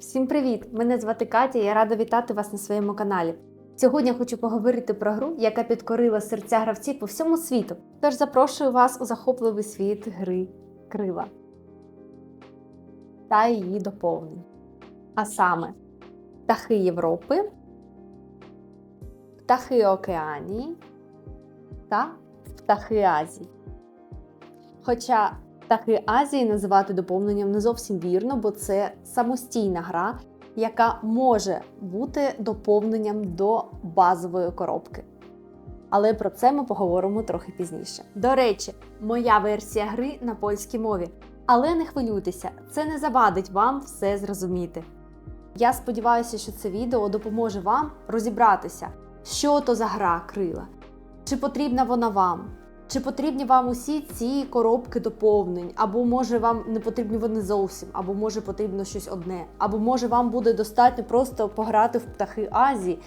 Всім привіт! Мене звати Катя. Я рада вітати вас на своєму каналі. Сьогодні хочу поговорити про гру, яка підкорила серця гравців по всьому світу. Тож запрошую вас у захопливий світ гри Крила та її доповнень. А саме птахи Європи, птахи Океанії та птахи Азії. Хоча птахи Азії називати доповненням не зовсім вірно, бо це самостійна гра, яка може бути доповненням до базової коробки. Але про це ми поговоримо трохи пізніше. До речі, моя версія гри на польській мові. Але не хвилюйтеся, це не завадить вам все зрозуміти. Я сподіваюся, що це відео допоможе вам розібратися, що то за гра крила, чи потрібна вона вам, чи потрібні вам усі ці коробки доповнень, або може вам не потрібні вони зовсім, або може потрібно щось одне, або може вам буде достатньо просто пограти в птахи Азії.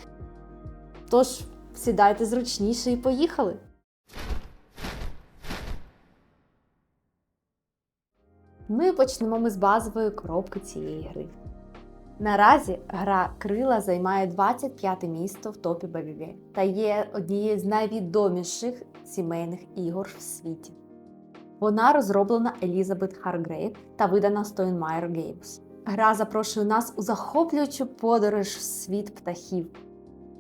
Тож сідайте зручніше і поїхали. Ми почнемо ми з базової коробки цієї гри. Наразі гра Крила займає 25 місто в топі BBG та є однією з найвідоміших сімейних ігор в світі. Вона розроблена Елізабет Харгрейв та видана Stonemaier Games. Гра запрошує нас у захоплюючу подорож в світ птахів.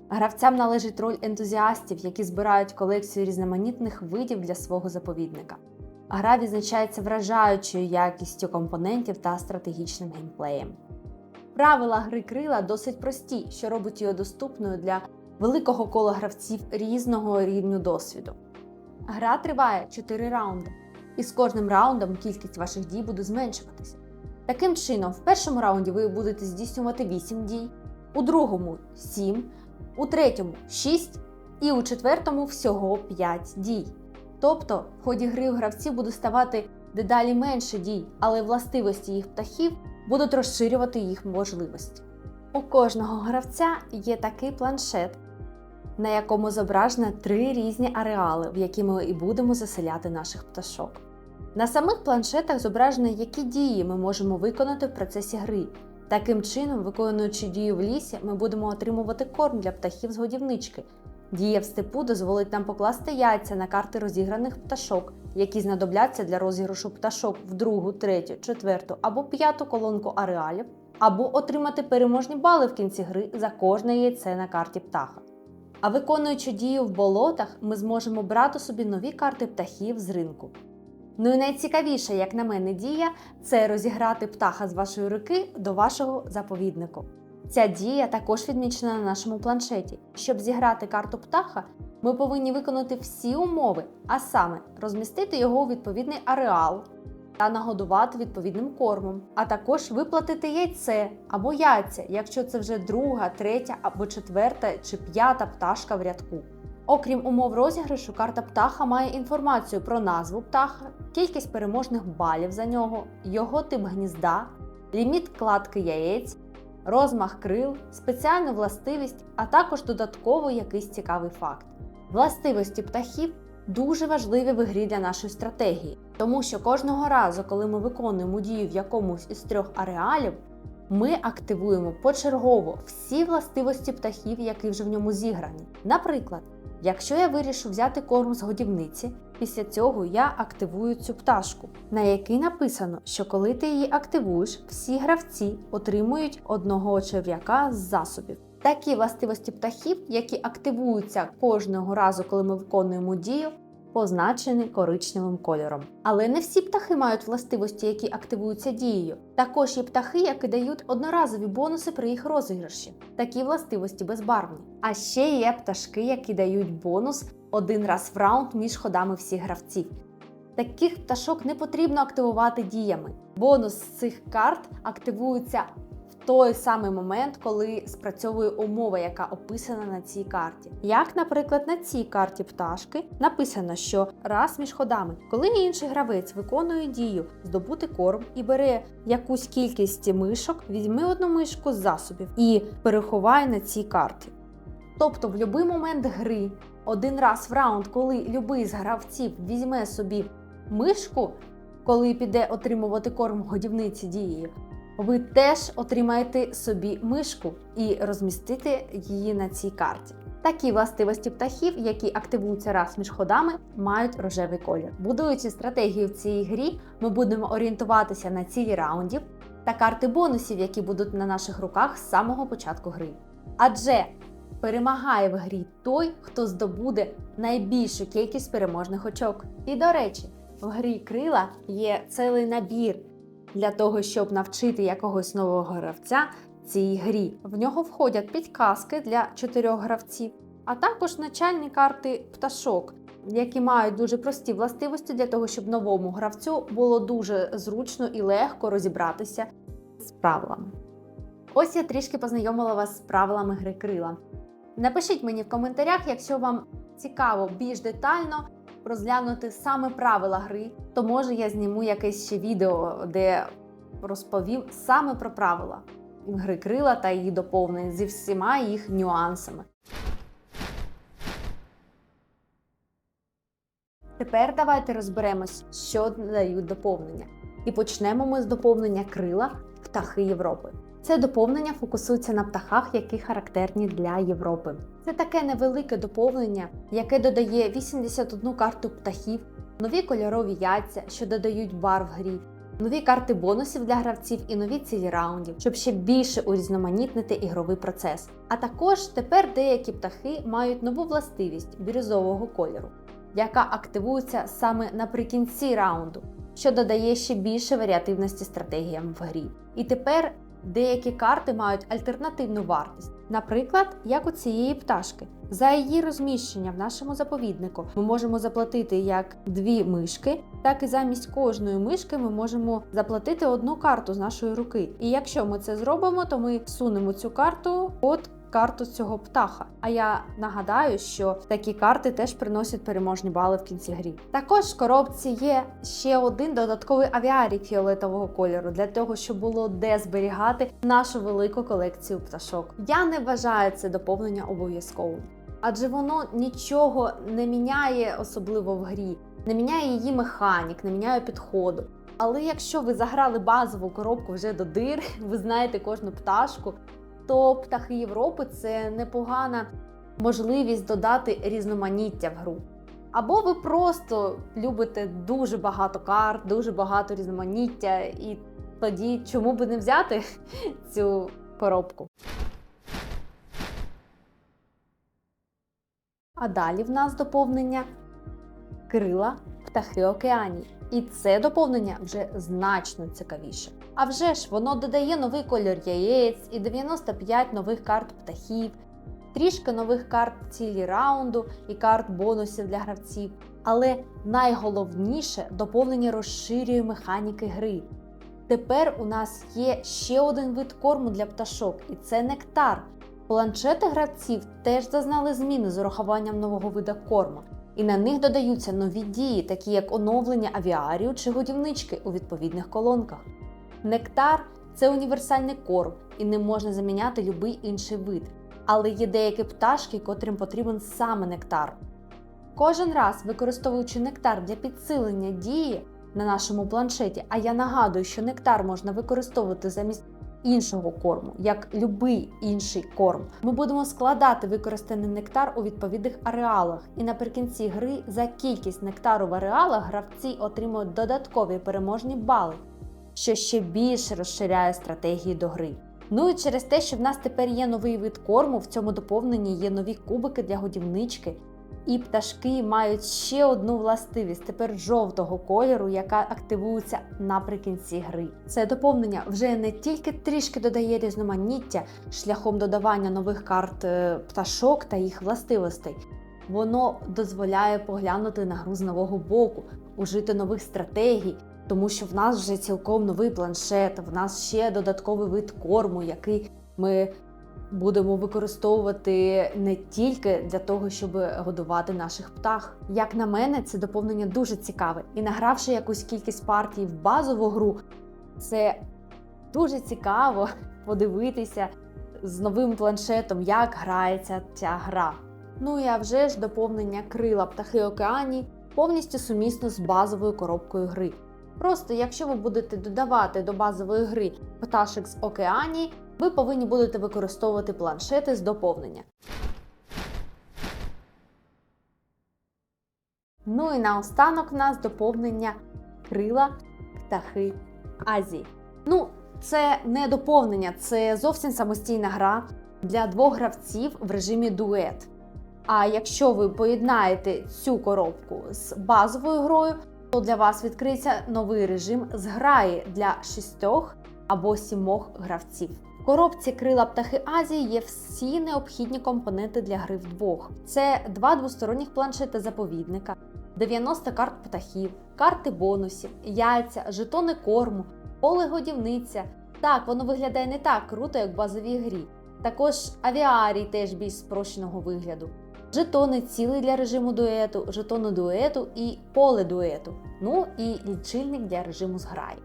Гравцям належить роль ентузіастів, які збирають колекцію різноманітних видів для свого заповідника. Гра відзначається вражаючою якістю компонентів та стратегічним геймплеєм. Правила гри крила досить прості, що робить її доступною для великого кола гравців різного рівню досвіду. Гра триває 4 раунди, і з кожним раундом кількість ваших дій буде зменшуватися. Таким чином, в першому раунді ви будете здійснювати 8 дій, у другому 7, у третьому 6 і у четвертому всього 5 дій. Тобто, в ході гри у гравців буде ставати дедалі менше дій, але властивості їх птахів будуть розширювати їх можливості. У кожного гравця є такий планшет, на якому зображено три різні ареали, в які ми і будемо заселяти наших пташок. На самих планшетах зображено, які дії ми можемо виконати в процесі гри. Таким чином, виконуючи дію в лісі, ми будемо отримувати корм для птахів з годівнички. Дія в степу дозволить нам покласти яйця на карти розіграних пташок, які знадобляться для розіграшу пташок в другу, третю, четверту або п'яту колонку ареалів, або отримати переможні бали в кінці гри за кожне яйце на карті птаха. А виконуючи дію в болотах, ми зможемо брати собі нові карти птахів з ринку. Ну і найцікавіша, як на мене, дія це розіграти птаха з вашої руки до вашого заповіднику. Ця дія також відмічена на нашому планшеті. Щоб зіграти карту птаха, ми повинні виконати всі умови, а саме розмістити його у відповідний ареал та нагодувати відповідним кормом, а також виплатити яйце або яйця, якщо це вже друга, третя або четверта чи п'ята пташка в рядку. Окрім умов розіграшу, карта птаха має інформацію про назву птаха, кількість переможних балів за нього, його тип гнізда, ліміт кладки яєць, розмах крил, спеціальну властивість, а також додатково якийсь цікавий факт. Властивості птахів дуже важливі в грі для нашої стратегії, тому що кожного разу, коли ми виконуємо дію в якомусь із трьох ареалів, ми активуємо почергово всі властивості птахів, які вже в ньому зіграні. Наприклад, якщо я вирішу взяти корм з годівниці, після цього я активую цю пташку, на якій написано, що коли ти її активуєш, всі гравці отримують одного черв'яка з засобів. Такі властивості птахів, які активуються кожного разу, коли ми виконуємо дію, позначені коричневим кольором. Але не всі птахи мають властивості, які активуються дією. Також є птахи, які дають одноразові бонуси при їх розіграші. Такі властивості безбарвні. А ще є пташки, які дають бонус один раз в раунд між ходами всіх гравців. Таких пташок не потрібно активувати діями. Бонус з цих карт активується той самий момент, коли спрацьовує умова, яка описана на цій карті. Як, наприклад, на цій карті пташки написано, що раз між ходами, коли інший гравець виконує дію здобути корм і бере якусь кількість мишок, візьми одну мишку з засобів і переховай на цій карті. Тобто, в будь-який момент гри, один раз в раунд, коли любий з гравців візьме собі мишку, коли піде отримувати корм годівниці дією, ви теж отримаєте собі мишку і розмістите її на цій карті. Такі властивості птахів, які активуються раз між ходами, мають рожевий колір. Будуючи стратегію в цій грі, ми будемо орієнтуватися на цілі раундів та карти бонусів, які будуть на наших руках з самого початку гри. Адже перемагає в грі той, хто здобуде найбільшу кількість переможних очок. І до речі, в грі крила є цілий набір для того, щоб навчити якогось нового гравця цій грі. В нього входять підказки для чотирьох гравців, а також начальні карти пташок, які мають дуже прості властивості для того, щоб новому гравцю було дуже зручно і легко розібратися з правилами. Ось я трішки познайомила вас з правилами гри крила. Напишіть мені в коментарях, якщо вам цікаво більш детально розглянути саме правила гри, то може я зніму якесь ще відео, де розповім саме про правила гри крила та її доповнень зі всіма їх нюансами. Тепер давайте розберемось, що дають доповнення. І почнемо ми з доповнення крила птахи Європи. Це доповнення фокусується на птахах, які характерні для Європи. Це таке невелике доповнення, яке додає 81 карту птахів, нові кольорові яйця, що додають бар в грі, нові карти бонусів для гравців і нові цілі раундів, щоб ще більше урізноманітнити ігровий процес. А також тепер деякі птахи мають нову властивість бірюзового кольору, яка активується саме наприкінці раунду, що додає ще більше варіативності стратегіям в грі. І тепер деякі карти мають альтернативну вартість, наприклад, як у цієї пташки. За її розміщення в нашому заповіднику ми можемо заплатити як дві мишки, так і замість кожної мишки ми можемо заплатити одну карту з нашої руки. І якщо ми це зробимо, то ми всунемо цю карту під карту цього птаха. А я нагадаю, що такі карти теж приносять переможні бали в кінці грі. Також в коробці є ще один додатковий авіарій фіолетового кольору для того, щоб було де зберігати нашу велику колекцію пташок. Я не вважаю це доповнення обов'язковим адже воно нічого не міняє, особливо в грі, не міняє її механік, не міняє підходу. Але якщо ви заграли базову коробку вже до дир, ви знаєте кожну пташку, то птахи Європи це непогана можливість додати різноманіття в гру. Або ви просто любите дуже багато карт, дуже багато різноманіття, і тоді чому би не взяти цю коробку? А далі в нас доповнення крила птахи океанії. І це доповнення вже значно цікавіше. А вже ж воно додає новий кольор яєць і 95 нових карт птахів, трішки нових карт цілі раунду і карт бонусів для гравців. Але найголовніше доповнення розширює механіки гри. Тепер у нас є ще один вид корму для пташок, і це нектар. Планшети гравців теж зазнали зміни з урахуванням нового вида корму, і на них додаються нові дії, такі як оновлення авіарію чи годівнички у відповідних колонках. Нектар це універсальний корм і не можна заміняти будь-який інший вид. Але є деякі пташки, котрим потрібен саме нектар. Кожен раз, використовуючи нектар для підсилення дії на нашому планшеті, а я нагадую, що нектар можна використовувати замість іншого корму, як будь-який інший корм. Ми будемо складати використаний нектар у відповідних ареалах, і наприкінці гри за кількість нектару в ареалах гравці отримують додаткові переможні бали, що ще більше розширяє стратегії до гри. Ну і через те, що в нас тепер є новий вид корму, в цьому доповненні є нові кубики для годівнички. І пташки мають ще одну властивість тепер жовтого кольору, яка активується наприкінці гри. Це доповнення вже не тільки трішки додає різноманіття шляхом додавання нових карт е, пташок та їх властивостей. Воно дозволяє поглянути на гру з нового боку, ужити нових стратегій, тому що в нас вже цілком новий планшет, в нас ще додатковий вид корму, який ми будемо використовувати не тільки для того, щоб годувати наших птах. Як на мене, це доповнення дуже цікаве. І награвши якусь кількість партій в базову гру, це дуже цікаво подивитися з новим планшетом, як грається ця гра. Ну і а вже ж доповнення крила птахи океані повністю сумісно з базовою коробкою гри. Просто якщо ви будете додавати до базової гри пташок з океанії, ви повинні будете використовувати планшети з доповнення. Ну і наостанок у нас доповнення крила птахи Азії. Ну, це не доповнення, це зовсім самостійна гра для двох гравців в режимі дует. А якщо ви поєднаєте цю коробку з базовою грою, то для вас відкриється новий режим зграї для шістьох або сімох гравців. В коробці крила птахи Азії є всі необхідні компоненти для гри вдвох. Це два двосторонніх планшети заповідника, 90 карт птахів, карти бонусів, яйця, жетони корму, поле годівниця. Так, воно виглядає не так круто, як в базовій грі. Також авіарій теж більш спрощеного вигляду. Жетони цілий для режиму дуету, жетони дуету і поле дуету. Ну і лічильник для режиму зграї.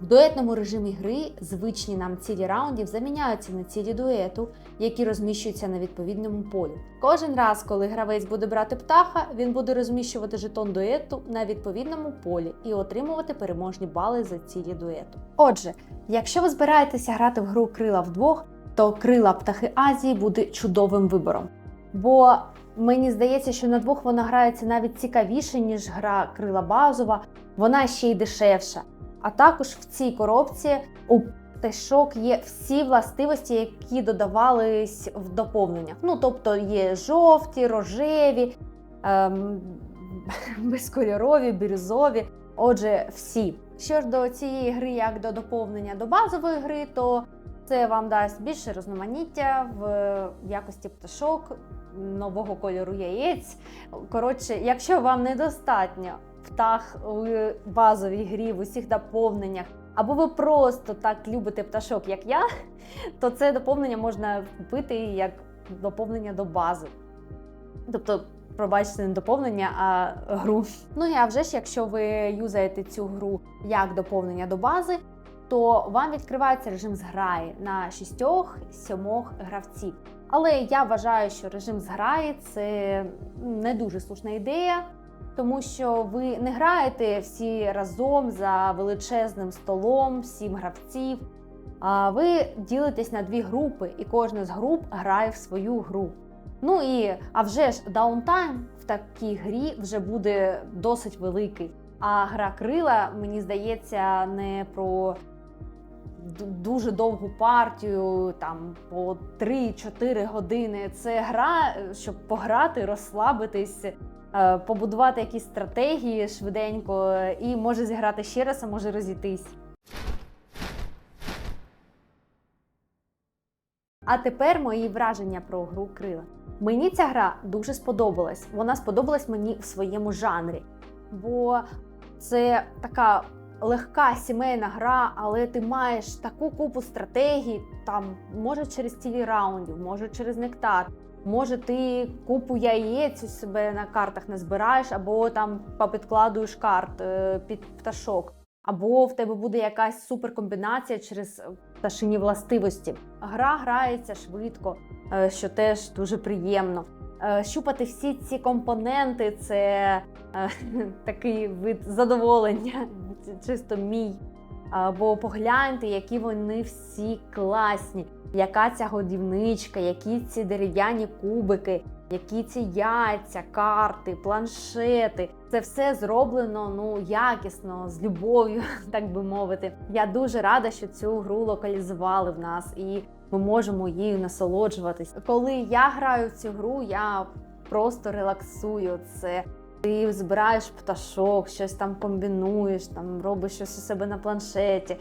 В дуетному режимі гри звичні нам цілі раундів заміняються на цілі дуету, які розміщуються на відповідному полі. Кожен раз, коли гравець буде брати птаха, він буде розміщувати жетон дуету на відповідному полі і отримувати переможні бали за цілі дуету. Отже, якщо ви збираєтеся грати в гру крила вдвох, то крила птахи Азії буде чудовим вибором. Бо мені здається, що на двох вона грається навіть цікавіше, ніж гра крила базова, вона ще й дешевша. А також в цій коробці у пташок є всі властивості, які додавались в доповненнях. Ну, тобто є жовті, рожеві, ем, безкольорові, бірюзові. Отже, всі. Що ж до цієї гри, як до доповнення до базової гри, то це вам дасть більше різноманіття в якості пташок, нового кольору яєць. Коротше, якщо вам недостатньо птах у базовій грі, в усіх доповненнях, або ви просто так любите пташок, як я, то це доповнення можна купити як доповнення до бази. Тобто, пробачте, не доповнення, а гру. Ну і а вже ж, якщо ви юзаєте цю гру як доповнення до бази, то вам відкривається режим зграї на шістьох-сьомох гравців. Але я вважаю, що режим зграї це не дуже слушна ідея, тому що ви не граєте всі разом за величезним столом, сім гравців. А ви ділитесь на дві групи, і кожна з груп грає в свою гру. Ну і а вже ж даунтайм в такій грі вже буде досить великий. А гра крила, мені здається, не про дуже довгу партію, там по 3-4 години. Це гра, щоб пограти, розслабитись, е, побудувати якісь стратегії швиденько, і може зіграти ще раз, а може розійтись. А тепер мої враження про гру крила. Мені ця гра дуже сподобалась. Вона сподобалась мені в своєму жанрі, бо це така легка сімейна гра, але ти маєш таку купу стратегій, там може через цілі раундів, може через нектар. Може, ти купу яєць у себе на картах не збираєш, або там попідкладуєш карт е, під пташок, або в тебе буде якась суперкомбінація через пташині властивості. Гра грається швидко, е, що теж дуже приємно. Е, щупати всі ці компоненти це такий вид задоволення, чисто мій. Бо погляньте, які вони всі класні, яка ця годівничка, які ці дерев'яні кубики, які ці яйця, карти, планшети. Це все зроблено ну якісно, з любов'ю, так би мовити. Я дуже рада, що цю гру локалізували в нас, і ми можемо її насолоджуватись. Коли я граю в цю гру, я просто релаксую. Це ти збираєш пташок, щось там комбінуєш, там робиш щось у себе на планшеті.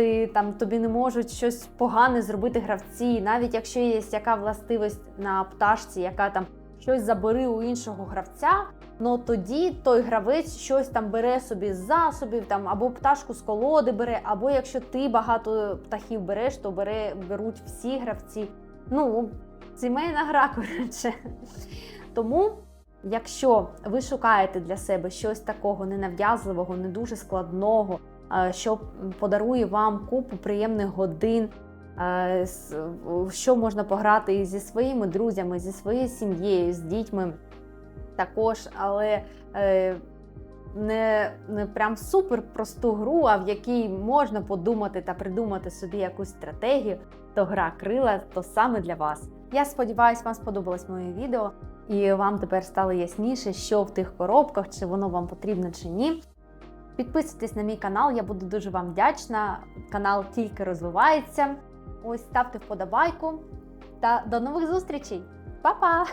Ти там тобі не можуть щось погане зробити гравці, навіть якщо є яка властивість на пташці, яка там щось забери у іншого гравця. Ну тоді той гравець щось там бере собі з засобів, там або пташку з колоди бере, або якщо ти багато птахів береш, то бере, беруть всі гравці. Ну, сімейна гра, коротше. Тому. Якщо ви шукаєте для себе щось такого ненав'язливого, не дуже складного, що подарує вам купу приємних годин, е, що можна пограти зі своїми друзями, зі своєю сім'єю, з дітьми також, але е, не, не прям супер просту гру, а в якій можна подумати та придумати собі якусь стратегію, то гра крила то саме для вас. Я сподіваюся, вам сподобалось моє відео, і вам тепер стало ясніше, що в тих коробках, чи воно вам потрібно чи ні. Підписуйтесь на мій канал, я буду дуже вам вдячна. Канал тільки розвивається. Ось ставте вподобайку та до нових зустрічей! Па-па!